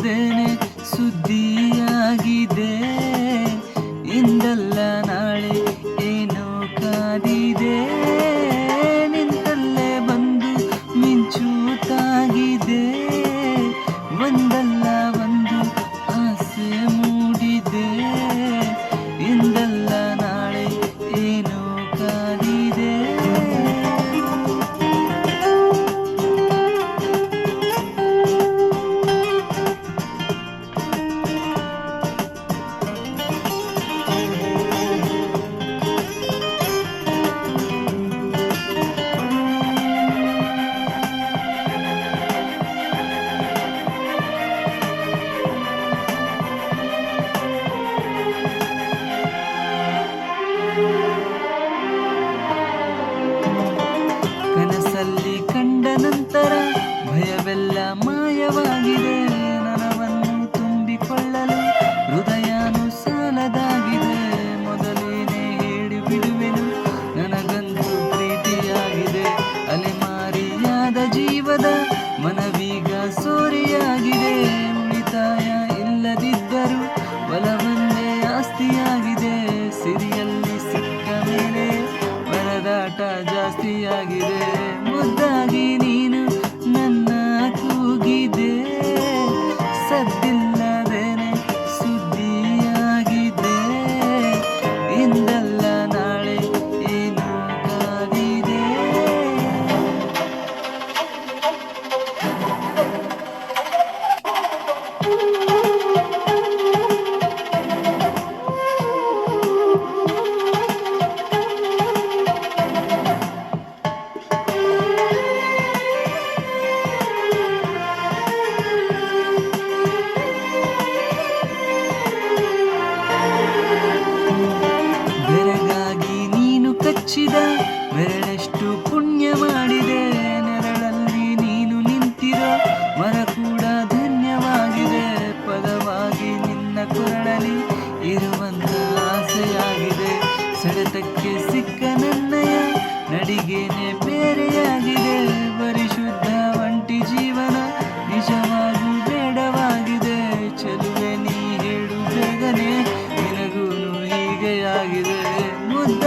ಸಾಧನೆ ಸುದ್ದಿಯಾಗಿದೆ. ಇಂದಲ್ಲ ನಾಳೆ ಭಯವೆಲ್ಲ ಮಾಯವಾಗಿದೆ. ನನವನ್ನು ತುಂಬಿಕೊಳ್ಳಲು ಹೃದಯನು ಸಾಲದಾಗಿದೆ ಮೊದಲೇನೆ ಹೇಳಿ ಬಿಡುವೆನು ನನಗಂತೂ ಪ್ರೀತಿಯಾಗಿದೆ. ಅಲೆಮಾರಿಯಾದ ಜೀವದ ಮನವೀಗ ಸೋರಿಯಾಗಿದೆ. ಉಳಿತಾಯ ಇಲ್ಲದಿದ್ದರೂ ಬಲವನ್ನೇ ಆಸ್ತಿಯಾಗಿದೆ. ಸಿರಿಯಲ್ಲಿ ಸಿಕ್ಕ ಮೇಲೆ ಪರದಾಟ ಜಾಸ್ತಿಯಾಗಿದೆ. ಮುದ್ದಾಗಿ ಮುಚ್ಚಿದ ಬೆರಳೆಷ್ಟು ಪುಣ್ಯ ಮಾಡಿದೆ. ನೆರಳಲ್ಲಿ ನೀನು ನಿಂತಿರೋ ಮರ ಕೂಡ ಧನ್ಯವಾಗಿದೆ. ಪದವಾಗಿ ನಿನ್ನ ಕೊರಳಲ್ಲಿ ಇರುವಂತ ಆಸೆಯಾಗಿದೆ. ಸೆಳೆತಕ್ಕೆ ಸಿಕ್ಕ ನನ್ನಯ ನಡಿಗೆನೆ ಬೇರೆಯಾಗಿದೆ. ಪರಿಶುದ್ಧ ಒಂಟಿ ಜೀವನ ನಿಜವಾಗಿ ಬೇಡವಾಗಿದೆ. ಚಲುವೆ ನೀ ಹೇಳು ಬೇಗನೆ ನಿನಗೂ ಹೀಗೆಯಾಗಿದೆ. ಮುದ್ದ